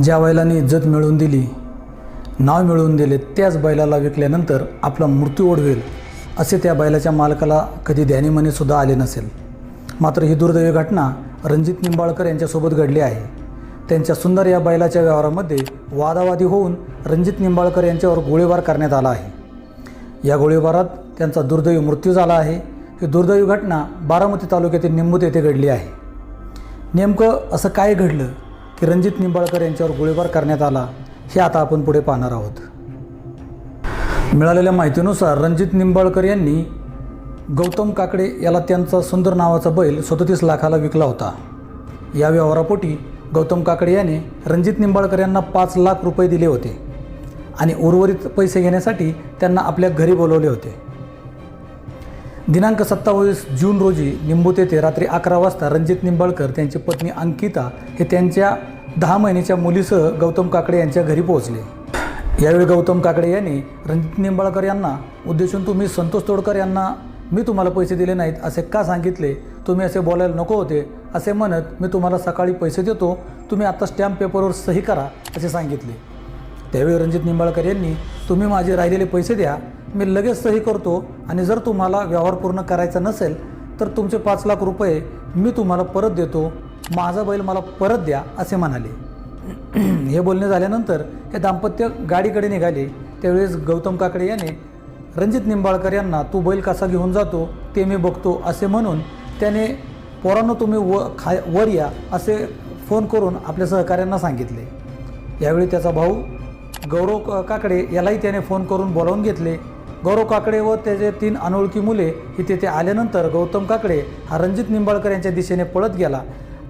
ज्या बैलांनी इज्जत मिळवून दिली नाव मिळवून दिले त्याच बैलाला विकल्यानंतर आपला मृत्यू ओढवेल असे त्या बैलाच्या मालकाला कधी ध्यानीमनीसुद्धा आले नसेल. मात्र ही दुर्दैवी घटना रणजित निंबाळकर यांच्यासोबत घडली आहे. त्यांच्या सुंदर या बैलाच्या व्यवहारामध्ये वादावादी होऊन रणजित निंबाळकर यांच्यावर गोळीबार करण्यात आला आहे. या गोळीबारात त्यांचा दुर्दैवी मृत्यू झाला आहे. ही दुर्दैवी घटना बारामती तालुक्यातील निंबूत येथे घडली आहे. नेमकं असं काय घडलं? की रणजित निंबाळकर यांच्यावर गोळीबार करण्यात आला हे आता आपण पुढे पाहणार आहोत. मिळालेल्या माहितीनुसार रणजित निंबाळकर यांनी गौतम काकडे याला त्यांचा सुंदर नावाचा बैल सदोतीस लाखाला विकला होता. या व्यवहारापोटी गौतम काकडे याने रणजित निंबाळकर यांना पाच लाख रुपये दिले होते आणि उर्वरित पैसे घेण्यासाठी त्यांना आपल्या घरी बोलवले होते. दिनांक सत्तावीस जून रोजी निंबूत येथे रात्री अकरा वाजता रणजित निंबाळकर त्यांची पत्नी अंकिता हे त्यांच्या दहा महिन्याच्या मुलीसह गौतम काकडे यांच्या घरी पोहोचले. यावेळी गौतम काकडे यांनी रणजित निंबाळकर यांना उद्देशून तुम्ही संतोष तोडकर यांना मी तुम्हाला पैसे दिले नाहीत असे का सांगितले? तुम्ही असे बोलायला नको होते असे म्हणत मी तुम्हाला सकाळी पैसे देतो तुम्ही आता स्टॅम्प पेपरवर सही करा असे सांगितले. त्यावेळी रणजित निंबाळकर यांनी तुम्ही माझे राहिलेले पैसे द्या मी लगेच सही करतो आणि जर तुम्हाला व्यवहार पूर्ण करायचा नसेल तर तुमचे पाच लाख रुपये मी तुम्हाला परत देतो. माझा बैल मला परत द्या असे म्हणाले. हे बोलणे झाल्यानंतर हे दाम्पत्य गाडीकडे निघाले. त्यावेळेस गौतम काकडे याने रणजित निंबाळकर यांना तू बैल कसा घेऊन जातो ते मी बघतो असे म्हणून त्याने पोरांनो तुम्ही व खा वर या असे फोन करून आपल्या सहकाऱ्यांना सांगितले. यावेळी त्याचा भाऊ गौरव काकडे यालाही त्याने फोन करून बोलावून घेतले. गौरव काकडे व त्याचे तीन अनोळखी मुले ही तेथे आल्यानंतर गौतम काकडे हा रणजित निंबाळकर यांच्या दिशेने पळत गेला.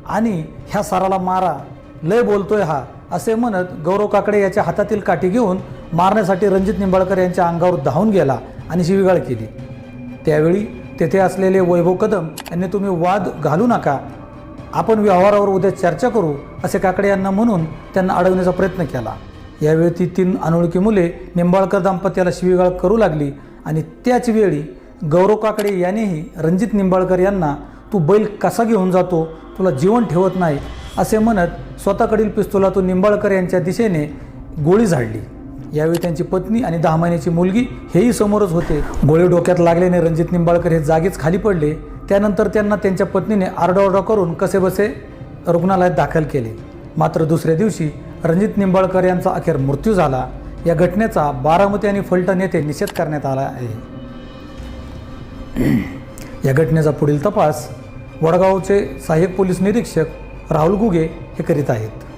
आणि ह्या साराला मारा. लय बोलतोय हा असे म्हणत गौरव काकडे याच्या हातातील काठी घेऊन मारण्यासाठी रणजित निंबाळकर यांच्या अंगावर धावून गेला आणि शिवीगाळ केली. त्यावेळी तेथे असलेले वैभव कदम यांनी तुम्ही वाद घालू नका. आपण व्यवहारावर उद्या चर्चा करू असे काकडे यांना म्हणून त्यांना अडवण्याचा प्रयत्न केला. यावेळी ती तीन अनोळखी मुले निंबाळकर दाम्पत्याला शिवीगाळ करू लागली आणि त्याच वेळी गौरव काकडे यानेही रणजित निंबाळकर यांना तू बैल कसा घेऊन जातो? तुला जीवन ठेवत नाही असे म्हणत स्वतःकडील पिस्तुलातून निंबाळकर यांच्या दिशेने गोळी झाडली. यावेळी त्यांची पत्नी आणि दहा महिन्याची मुलगी हेही समोरच होते. गोळी डोक्यात लागल्याने रणजित निंबाळकर हे जागीच खाली पडले. त्यानंतर त्यांना त्यांच्या पत्नीने आरडाओरडा करून कसेबसे रुग्णालयात दाखल केले. मात्र दुसऱ्या दिवशी रणजित निंबाळकर यांचा अखेर मृत्यू झाला. या घटनेचा बारामती आणि फलटण येथे निषेध करण्यात आला आहे. या घटनेचा पुढील तपास वडगावचे सहाय्यक पोलीस निरीक्षक राहुल गुगे हे करीत आहेत.